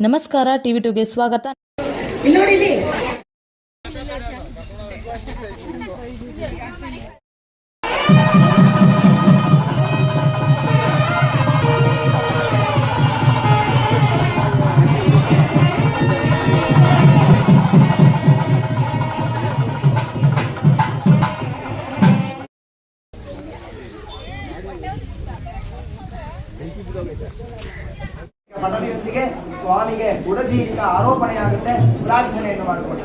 ನಮಸ್ಕಾರ ಟಿವಿ ಟುಗೆ ಸ್ವಾಗತ. ಮನವಿಯೊಂದಿಗೆ ಸ್ವಾಮಿಗೆ ಗುಡಜೀರಿಕ ಆರೋಪಣೆಯಾಗುತ್ತೆ. ಪ್ರಾರ್ಥನೆಯನ್ನು ಮಾಡಿಕೊಳ್ಳಿ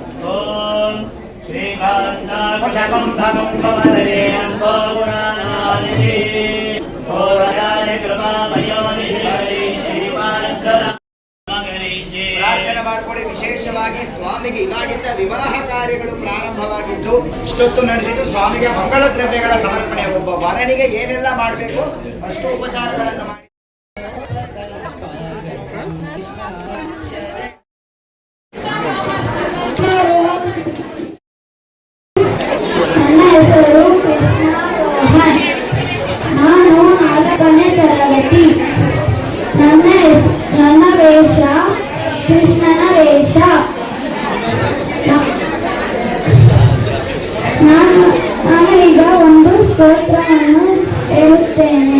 ಪ್ರಾರ್ಥನೆ ಮಾಡಿಕೊಳ್ಳಿ ವಿಶೇಷವಾಗಿ ಸ್ವಾಮಿಗೆ ಇವಾಗಿದ್ದ ವಿವಾಹ ಕಾರ್ಯಗಳು ಪ್ರಾರಂಭವಾಗಿದ್ದು ಇಷ್ಟೊತ್ತು ನಡೆದಿದ್ದು ಸ್ವಾಮಿಗೆ ಮಂಗಳ ದ್ರವ್ಯಗಳ ಸಮರ್ಪಣೆ. ಒಬ್ಬ ವರನಿಗೆ ಏನೆಲ್ಲ ಮಾಡಬೇಕು ಅಷ್ಟು ಉಪಚಾರಗಳನ್ನು ಮಾಡಿ. ನಾನು ಈಗ ಒಂದು ಸ್ತೋತ್ರವನ್ನು ಹೇಳುತ್ತೇನೆ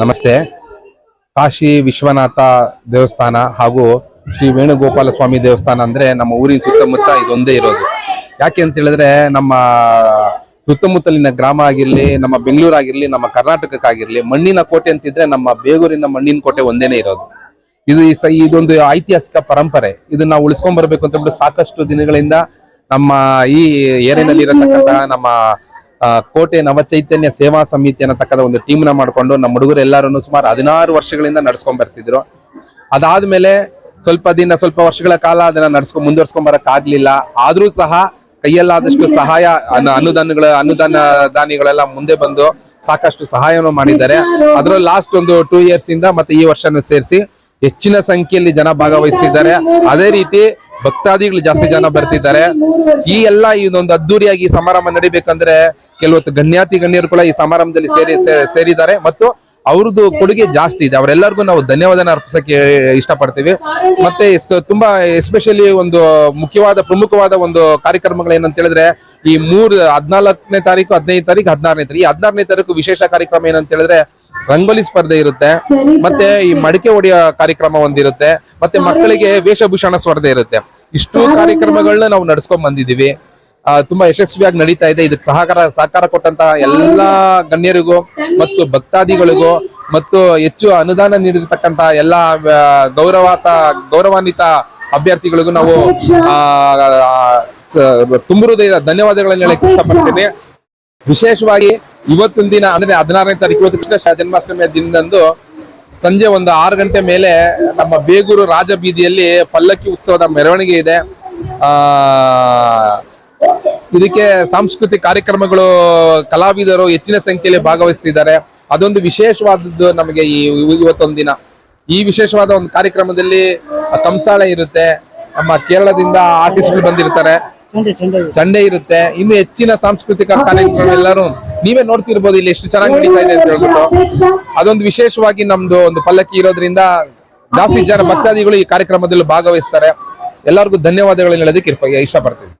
ನಮಸ್ತೆ. ಕಾಶಿ ವಿಶ್ವನಾಥ ದೇವಸ್ಥಾನ ಹಾಗೂ ಶ್ರೀ ವೇಣುಗೋಪಾಲ ಸ್ವಾಮಿ ದೇವಸ್ಥಾನ ಅಂದ್ರೆ ನಮ್ಮ ಊರಿನ ಸುತ್ತಮುತ್ತ ಇದೊಂದೇ ಇರೋದು. ಯಾಕೆ ಅಂತ ಹೇಳಿದ್ರೆ ನಮ್ಮ ಸುತ್ತಮುತ್ತಲಿನ ಗ್ರಾಮ ಆಗಿರ್ಲಿ, ನಮ್ಮ ಬೆಂಗಳೂರು ಆಗಿರ್ಲಿ, ನಮ್ಮ ಕರ್ನಾಟಕಕ್ಕಾಗಿರ್ಲಿ, ಮಣ್ಣಿನ ಕೋಟೆ ಅಂತಿದ್ರೆ ನಮ್ಮ ಬೇಗೂರಿನ ಮಣ್ಣಿನ ಕೋಟೆ ಒಂದೇನೆ ಇರೋದು. ಇದು ಇದೊಂದು ಐತಿಹಾಸಿಕ ಪರಂಪರೆ. ಇದನ್ನ ಉಳಿಸ್ಕೊಂಡ್ ಬರ್ಬೇಕು ಅಂತ ಸಾಕಷ್ಟು ದಿನಗಳಿಂದ ನಮ್ಮ ಈ ಏರಿಯಾದಲ್ಲಿ ಇರತಕ್ಕಂತ ನಮ್ಮ ಕೋಟೆ ನವಚೈತನ್ಯ ಸೇವಾ ಸಮಿತಿ ಅನ್ನತಕ್ಕಂಥ ಒಂದು ಟೀಮ್ನ ಮಾಡ್ಕೊಂಡು ನಮ್ಮ ಹುಡುಗರು ಎಲ್ಲರೂ ಸುಮಾರು ಹದಿನಾರು ವರ್ಷಗಳಿಂದ ನಡ್ಸ್ಕೊಂಡ್ ಬರ್ತಿದ್ರು. ಅದಾದ್ಮೇಲೆ ಸ್ವಲ್ಪ ದಿನ, ಸ್ವಲ್ಪ ವರ್ಷಗಳ ಕಾಲ ಅದನ್ನ ನಡ್ಸ್ಕೊಂಡ್ ಮುಂದುವರ್ಸ್ಕೊಂಡ್ ಬರಕ್ ಆಗ್ಲಿಲ್ಲ ಆದ್ರೂ ಸಹ ಕೈಯಲ್ಲಾದಷ್ಟು ಸಹಾಯ ಅನುದಾನಗಳ, ಅನುದಾನ ದಾನಿಗಳೆಲ್ಲ ಮುಂದೆ ಬಂದು ಸಾಕಷ್ಟು ಸಹಾಯವನ್ನು ಮಾಡಿದ್ದಾರೆ. ಅದ್ರಲ್ಲಿ ಲಾಸ್ಟ್ ಒಂದು ಟೂ ಇಯರ್ಸ್ ಇಂದ ಮತ್ತೆ ಈ ವರ್ಷನ ಸೇರಿಸಿ ಹೆಚ್ಚಿನ ಸಂಖ್ಯೆಯಲ್ಲಿ ಜನ ಭಾಗವಹಿಸ್ತಿದ್ದಾರೆ. ಅದೇ ರೀತಿ ಭಕ್ತಾದಿಗಳು ಜಾಸ್ತಿ ಜನ ಬರ್ತಿದ್ದಾರೆ. ಈ ಎಲ್ಲ ಇದೊಂದು ಅದ್ದೂರಿಯಾಗಿ ಸಮಾರಂಭ ನಡಿಬೇಕಂದ್ರೆ ಕೆಲವತ್ತು ಗಣ್ಯಾತಿ ಗಣ್ಯರು ಕೂಡ ಈ ಸಮಾರಂಭದಲ್ಲಿ ಸೇರಿ ಸೇರಿದ್ದಾರೆ. ಮತ್ತು ಅವ್ರದ್ದು ಕೊಡುಗೆ ಜಾಸ್ತಿ ಇದೆ. ಅವರೆಲ್ಲರಿಗೂ ನಾವು ಧನ್ಯವಾದನ ಅರ್ಪಿಸಕ್ಕೆ ಇಷ್ಟಪಡ್ತೀವಿ. ಮತ್ತೆ ತುಂಬಾ ಎಸ್ಪೆಷಲಿ ಒಂದು ಮುಖ್ಯವಾದ ಪ್ರಮುಖವಾದ ಒಂದು ಕಾರ್ಯಕ್ರಮಗಳು ಏನಂತ ಹೇಳಿದ್ರೆ ಈ ಮೂರ್ ಹದ್ನಾಲ್ಕನೇ ತಾರೀಕು ಹದಿನೈದು ತಾರೀಕು ಹದಿನಾರನೇ ತಾರೀಕು. ಈ ಹದಿನಾರನೇ ತಾರೀಕು ವಿಶೇಷ ಕಾರ್ಯಕ್ರಮ ಏನಂತ ಹೇಳಿದ್ರೆ ರಂಗೋಲಿ ಸ್ಪರ್ಧೆ ಇರುತ್ತೆ. ಮತ್ತೆ ಈ ಮಡಿಕೆ ಹೊಡೆಯೋ ಕಾರ್ಯಕ್ರಮ ಒಂದಿರುತ್ತೆ. ಮತ್ತೆ ಮಕ್ಕಳಿಗೆ ವೇಷಭೂಷಣ ಸ್ಪರ್ಧೆ ಇರುತ್ತೆ. ಇಷ್ಟು ಕಾರ್ಯಕ್ರಮಗಳನ್ನ ನಾವು ನಡ್ಸ್ಕೊಂಡ್ ಬಂದಿದೀವಿ ತುಂಬಾ ಯಶಸ್ವಿಯಾಗಿ ನಡೀತಾ ಇದೆ. ಇದಕ್ಕೆ ಸಹಕಾರ ಸಹಕಾರ ಕೊಟ್ಟಂತ ಎಲ್ಲಾ ಗಣ್ಯರಿಗೂ ಮತ್ತು ಭಕ್ತಾದಿಗಳಿಗೂ ಮತ್ತು ಹೆಚ್ಚು ಅನುದಾನ ನೀಡಿರ್ತಕ್ಕಂತಹ ಎಲ್ಲಾ ಗೌರವಾತ ಗೌರವಾನ್ವಿತ ಅಭ್ಯರ್ಥಿಗಳಿಗೂ ನಾವು ಆ, ಹೇಳಕ್ಕೆ ಹೃದಯದ ಧನ್ಯವಾದಗಳನ್ನ ಹೇಳಕ್ ಇಷ್ಟಪಡ್ತೀನಿ. ವಿಶೇಷವಾಗಿ ಇವತ್ತಿನ ದಿನ ಅಂದ್ರೆ ಹದಿನಾರನೇ ತಾರೀಕು ಇವತ್ತು ಕೃಷ್ಣ ಜನ್ಮಾಷ್ಟಮಿಯ ದಿನದಂದು ಸಂಜೆ ಒಂದು ಆರು ಗಂಟೆ ಮೇಲೆ ನಮ್ಮ ಬೇಗೂರು ರಾಜ ಬೀದಿಯಲ್ಲಿ ಪಲ್ಲಕ್ಕಿ ಉತ್ಸವದ ಮೆರವಣಿಗೆ ಇದೆ. ಆ ಇದಕ್ಕೆ ಸಾಂಸ್ಕೃತಿಕ ಕಾರ್ಯಕ್ರಮಗಳು ಕಲಾವಿದರು ಹೆಚ್ಚಿನ ಸಂಖ್ಯೆಯಲ್ಲಿ ಭಾಗವಹಿಸ್ತಿದ್ದಾರೆ. ಅದೊಂದು ವಿಶೇಷವಾದದ್ದು ನಮಗೆ ಈ ಇವತ್ತೊಂದು ದಿನ ಈ ವಿಶೇಷವಾದ ಒಂದು ಕಾರ್ಯಕ್ರಮದಲ್ಲಿ ಕಂಸಾಳೆ ಇರುತ್ತೆ. ನಮ್ಮ ಕೇರಳದಿಂದ ಆರ್ಟಿಸ್ಟ್ಗಳು ಬಂದಿರ್ತಾರೆ. ಚಂಡೆ ಇರುತ್ತೆ. ಇನ್ನು ಹೆಚ್ಚಿನ ಸಾಂಸ್ಕೃತಿಕ ಕಾರ್ಯಕ್ರಮ ಎಲ್ಲರೂ ನೀವೇ ನೋಡ್ತಿರ್ಬೋದು ಇಲ್ಲಿ ಎಷ್ಟು ಚೆನ್ನಾಗಿ ನಡೀತಾ ಇದೆ ಅಂತ ಹೇಳ್ಬಿಟ್ಟು. ಅದೊಂದು ವಿಶೇಷವಾಗಿ ನಮ್ದು ಒಂದು ಪಲ್ಲಕ್ಕಿ ಇರೋದ್ರಿಂದ ಜಾಸ್ತಿ ಜನ ಭಕ್ತಾದಿಗಳು ಈ ಕಾರ್ಯಕ್ರಮದಲ್ಲಿ ಭಾಗವಹಿಸ್ತಾರೆ. ಎಲ್ಲರಿಗೂ ಧನ್ಯವಾದಗಳನ್ನ ಹೇಳೋದಕ್ಕೆ ಇಷ್ಟಪಡ್ತೀವಿ